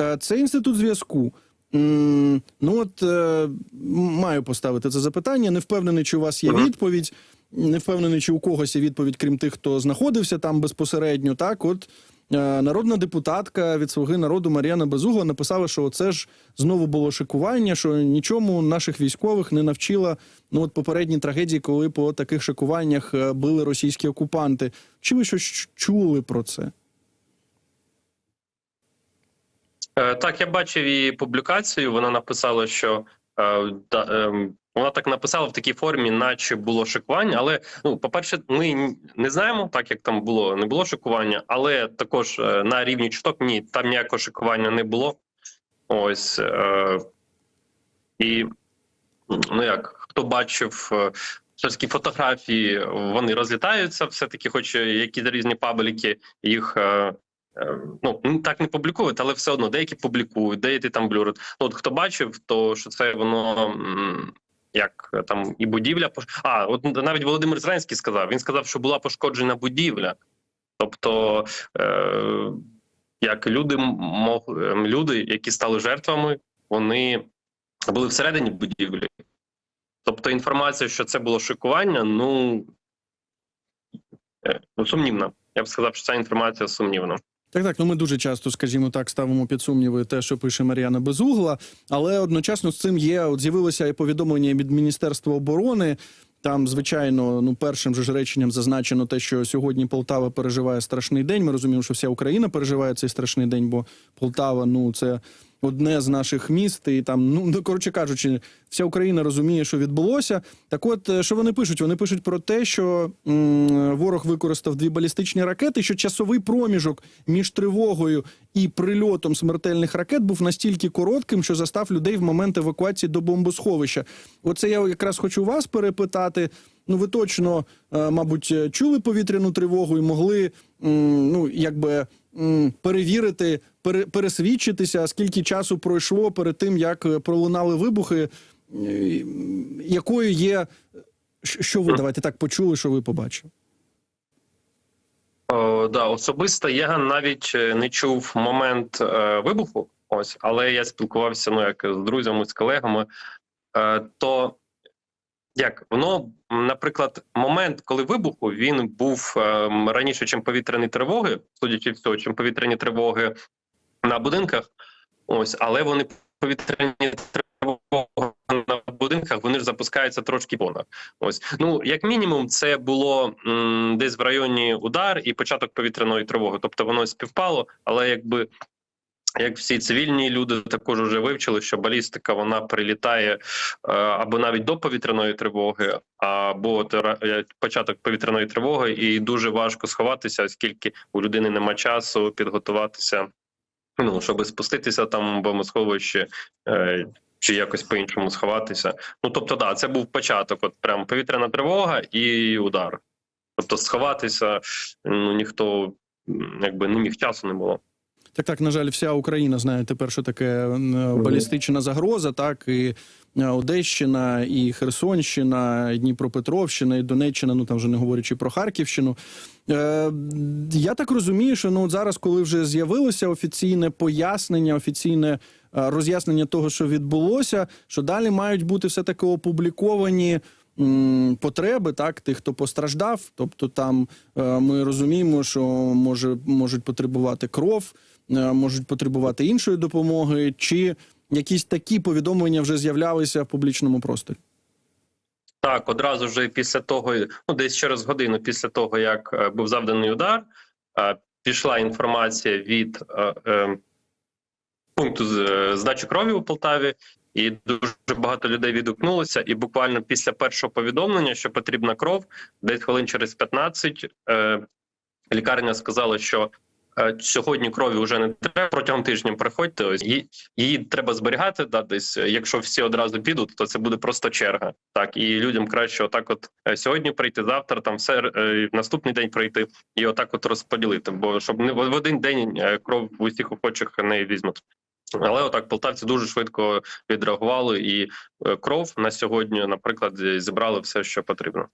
Е, Це інститут зв'язку. Ну от е, маю поставити це запитання. Не впевнений, чи у вас є відповідь. Не впевнений, чи у когось є відповідь, крім тих, хто знаходився там безпосередньо. Так, от е, народна депутатка від слуги народу Мар'яна Безугла написала, що це ж знову було шикування, що нічому наших військових не навчила ну от попередні трагедії, коли по таких шикуваннях били російські окупанти. Чи ви щось чули про це? Е, Так, я бачив її публікацію. Вона написала, що е, ем, вона так написала в такій формі, наче було шикування. Але ну, по-перше, ми не знаємо, так як там було, не було шикування, але також е, на рівні чуток ні, там ніякого шикування не було. Ось е, і ну як хто бачив. е, Все фотографії вони розлітаються, все таки, хоч які різні пабліки їх е, Е, ну так не публікують, але все одно деякі публікують, деякі там блюрять. Ну, от хто бачив, то що це воно як там і будівля А от навіть Володимир Зеленський сказав. Він сказав, що була пошкоджена будівля. Тобто, е, як люди мог, ем, люди, які стали жертвами, вони були всередині будівлі. Тобто, інформація, що це було шикування, ну, е, ну сумнівна. Я б сказав, що ця інформація сумнівна. Так, так, ну ми дуже часто, скажімо так, ставимо під сумніви те, що пише Мар'яна Безугла, але одночасно з цим є. От з'явилося і повідомлення від Міністерства оборони. Там, звичайно, ну першим же ж реченням зазначено те, що сьогодні Полтава переживає страшний день. Ми розуміємо, що вся Україна переживає цей страшний день, бо Полтава, ну це одне з наших міст, і там, ну ну, коротше кажучи, вся Україна розуміє, що відбулося. Так, от е, що вони пишуть? Вони пишуть про те, що м, ворог використав дві балістичні ракети, що часовий проміжок між тривогою і прильотом смертельних ракет був настільки коротким, що застав людей в момент евакуації до бомбосховища. Оце я якраз хочу вас перепитати. Ну, ви точно, е, мабуть, е, чули повітряну тривогу і могли ну, якби перевірити, пере, пересвідчитися, скільки часу пройшло перед тим, як е, пролунали вибухи, е, якою є. Що ви давайте так почули, що ви побачили? О, да, особисто я навіть е, не чув момент е, вибуху. Ось, але я спілкувався ну як з друзями, з колегами. Е, то як воно, наприклад, момент, коли вибуху він був е, раніше, чим повітряні тривоги, судячи всього, чим повітряні тривоги на будинках. Ось, але вони повітряні тривоги на будинках, вони ж запускаються трошки понад. Ось ну як мінімум, це було м, десь в районі удар і початок повітряної тривоги. Тобто воно співпало, але якби. Як всі цивільні люди також вже вивчили, що балістика вона прилітає е, або навіть до повітряної тривоги, або е, початок повітряної тривоги, і дуже важко сховатися, оскільки у людини нема часу підготуватися, ну щоб спуститися там в бомбосховище е, чи якось по-іншому сховатися. Ну тобто, да, це був початок. От прям повітряна тривога і удар. Тобто, сховатися ну ніхто якби не міг часу не було. Так, так, на жаль, вся Україна знає тепер, що таке балістична загроза, так і е, Одещина, і Херсонщина, і Дніпропетровщина, і Донеччина, ну там вже не говорячи про Харківщину. Е, я так розумію, що ну зараз, коли вже з'явилося офіційне пояснення, офіційне е, роз'яснення того, що відбулося, що далі мають бути все таки опубліковані. Потреби так тих, хто постраждав, тобто там е, ми розуміємо, що може можуть потребувати кров, е, можуть потребувати іншої допомоги, чи якісь такі повідомлення вже з'являлися в публічному просторі. Так, одразу ж після того, ну десь через годину після того, як е, був завданий удар, пішла інформація від пункту здачі крові у Полтаві, і дуже багато людей відгукнулося. І буквально після першого повідомлення, що потрібна кров, десь хвилин через 15, е, лікарня сказала, що е, сьогодні крові вже не треба протягом тижня приходьте. Ось її, її треба зберігати. Да, десь е, якщо всі одразу підуть, то це буде просто черга. Так і людям краще, отак, от е, сьогодні прийти, завтра там все е, наступний день прийти і отак, от розподілити. Бо щоб не в один день е, кров в усіх охочих не візьмуть. Але отак полтавці дуже швидко відреагували, і е, кров на сьогодні, наприклад, зібрали все, що потрібно.